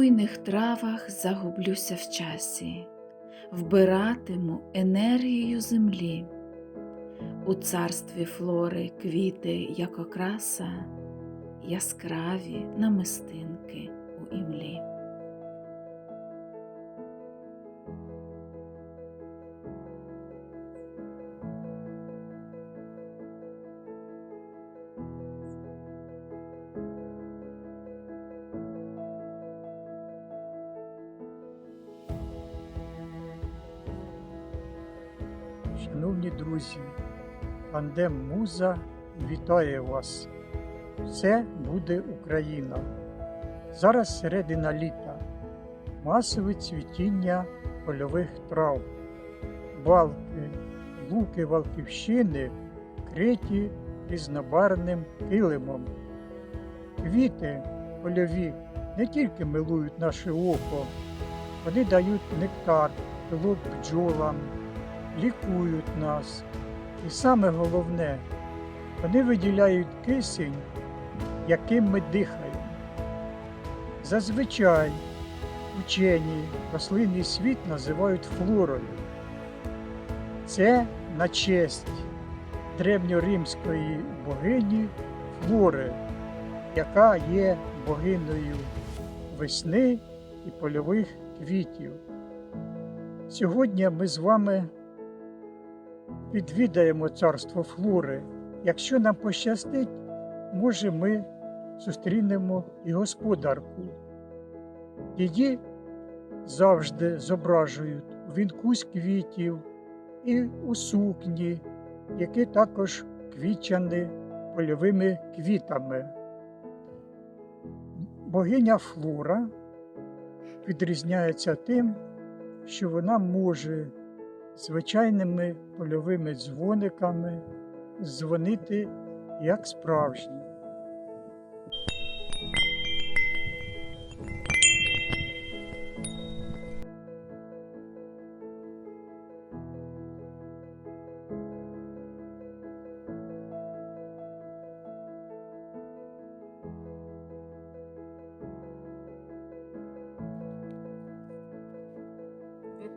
буйних травах загублюся в часі, вбиратиму енергію землі. У царстві флори квіти, як окраса, яскраві намистинки у імлі. Шановні друзі, Пандем Муза вітає вас. Все буде Україна. Зараз середина літа, масове цвітіння польових трав, балки, луки Валківщини вкриті різнобарвним килимом. Квіти польові не тільки милують наше око, вони дають нектар, пилок бджолам лікують нас. І саме головне, вони виділяють кисень, яким ми дихаємо. Зазвичай учені рослинний світ називають флорою. Це на честь древньоримської богині Флори, яка є богиною весни і польових квітів. Сьогодні ми з вами відвідаємо царство Флори. Якщо нам пощастить, може ми зустрінемо і господарку. Її завжди зображують у вінку з квітів і у сукні, які також квічані польовими квітами. Богиня Флора відрізняється тим, що вона може звичайними польовими дзвониками дзвонити як справжні.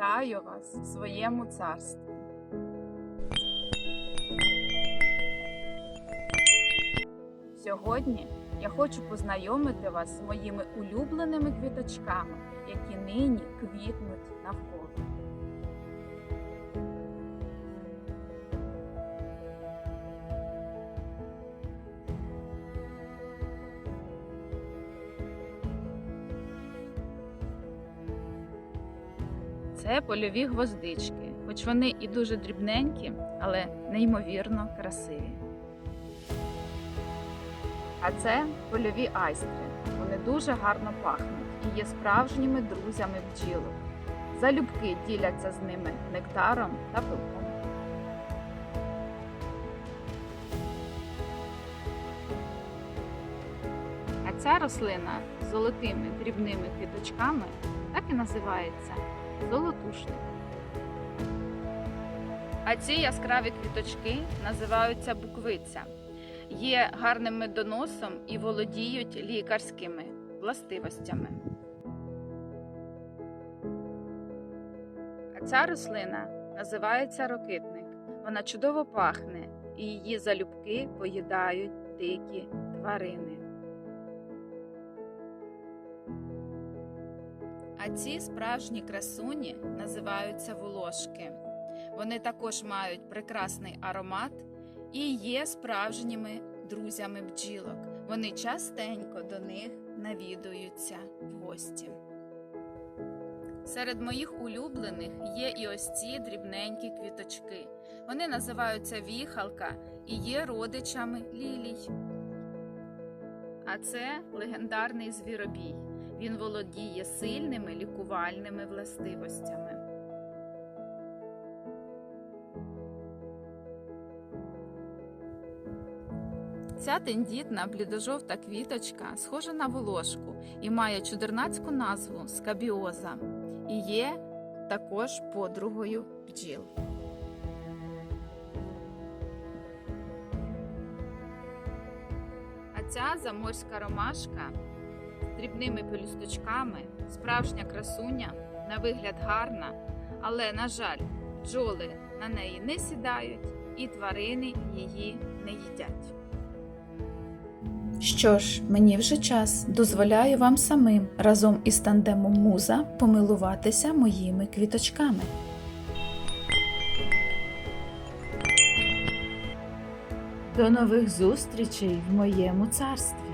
Вітаю вас в своєму царстві. Сьогодні я хочу познайомити вас з моїми улюбленими квіточками, які нині квітнуть навколо. Це польові гвоздички, хоч вони і дуже дрібненькі, але неймовірно красиві. А це польові айстри. Вони дуже гарно пахнуть і є справжніми друзями бджілок. Залюбки діляться з ними нектаром та пилком. А ця рослина з золотими дрібними квіточками так і називається золотушник. А ці яскраві квіточки називаються буквиця. Є гарним медоносом і володіють лікарськими властивостями. А ця рослина називається рокитник. Вона чудово пахне і її залюбки поїдають дикі тварини. А ці справжні красуні називаються волошки. Вони також мають прекрасний аромат і є справжніми друзями бджілок. Вони частенько до них навідуються в гості. Серед моїх улюблених є і ось ці дрібненькі квіточки. Вони називаються віхалка і є родичами лілій. А це легендарний звіробій. Він володіє сильними лікувальними властивостями. Ця тендітна блідожовта квіточка схожа на волошку і має чудернацьку назву скабіоза і є також подругою бджіл. А ця заморська ромашка дрібними пелюсточками, справжня красуня, на вигляд гарна, але, на жаль, бджоли на неї не сідають і тварини її не їдять. Що ж, мені вже час. Дозволяю вам самим разом із тандемом муза помилуватися моїми квіточками. До нових зустрічей в моєму царстві.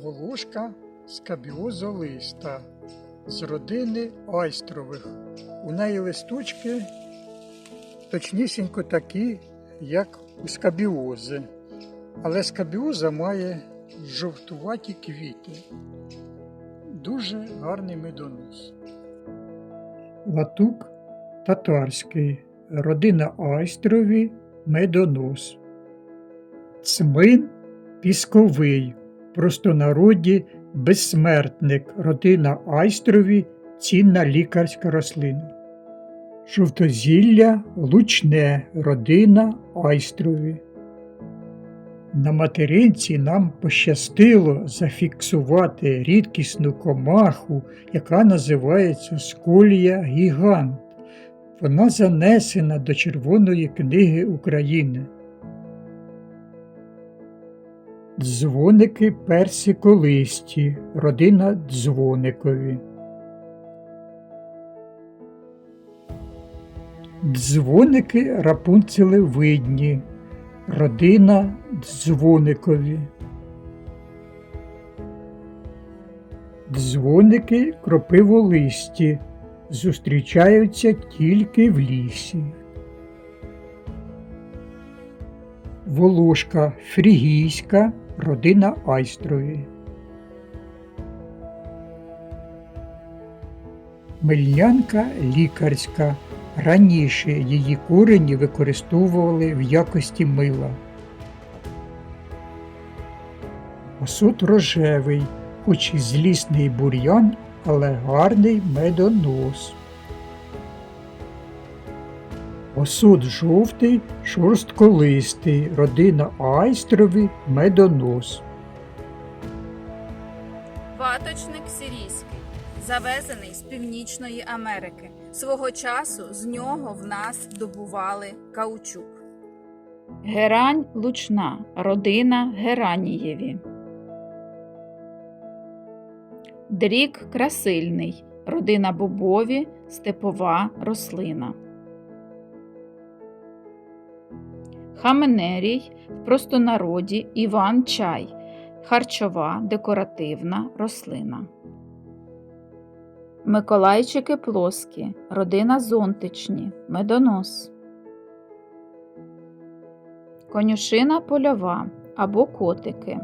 Волошка скабіозолиста з родини айстрових. У неї листочки точнісінько такі, як у скабіози. Але скабіоза має жовтуваті квіти. Дуже гарний медонос. Латук татарський, родина айстрові, медонос. Цмин пісковий, простонароді безсмертник, родина айстрові, цінна лікарська рослина. Жовтозілля лучне, родина айстрові. На материнці нам пощастило зафіксувати рідкісну комаху, яка називається сколія гігант. Вона занесена до Червоної книги України. Дзвоники персиколисті, родина дзвоникові. Дзвоники рапунцелевидні, родина дзвоникові. Дзвоники кропиволисті зустрічаються тільки в лісі. Волошка фрігійська, родина айстрові. Мельнянка лікарська. Раніше її корені використовували в якості мила. Осот рожевий, хоч і злісний бур'ян, але гарний медонос. Осот жовтий, шорстколистий, родина айстрові, медонос. Ваточник сирійський, завезений з Північної Америки. Свого часу з нього в нас добували каучук. Герань лучна, родина Геранієві. Дрік красильний, родина бобові, степова рослина. Хаменерій в простонароді Іван чай, харчова декоративна рослина. Миколайчики плоскі, родина зонтичні, медонос. Конюшина польова або котики.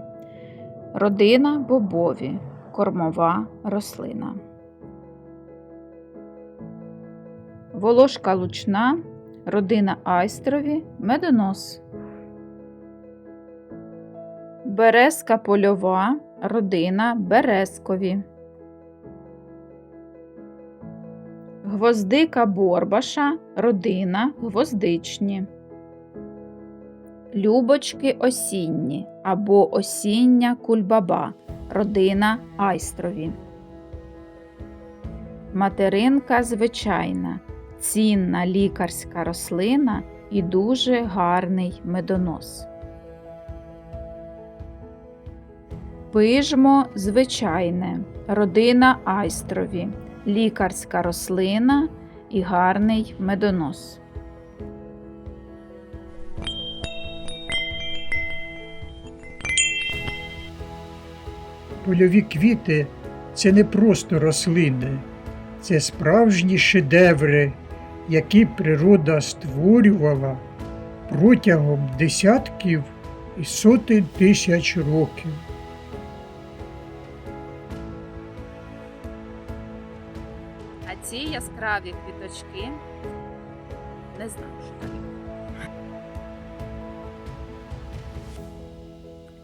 Родина бобові, кормова рослина. Волошка лучна, родина айстрові, медонос. Березка польова, родина березкові. Гвоздика борбаша, родина гвоздичні. Любочки осінні або осіння кульбаба, родина айстрові. Материнка звичайна, цінна лікарська рослина і дуже гарний медонос. Пижмо звичайне, родина айстрові, лікарська рослина і гарний медонос. Польові квіти це не просто рослини, це справжні шедеври, які природа створювала протягом десятків і сотень тисяч років. А ці яскраві квіточки. Не знаю, що там.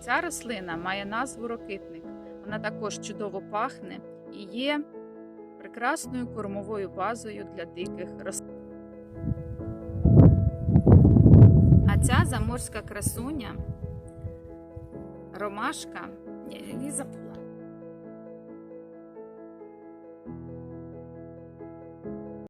Ця рослина має назву рокитник. Вона також чудово пахне і є прекрасною кормовою базою для диких рослин. Заморська красуня, ромашка.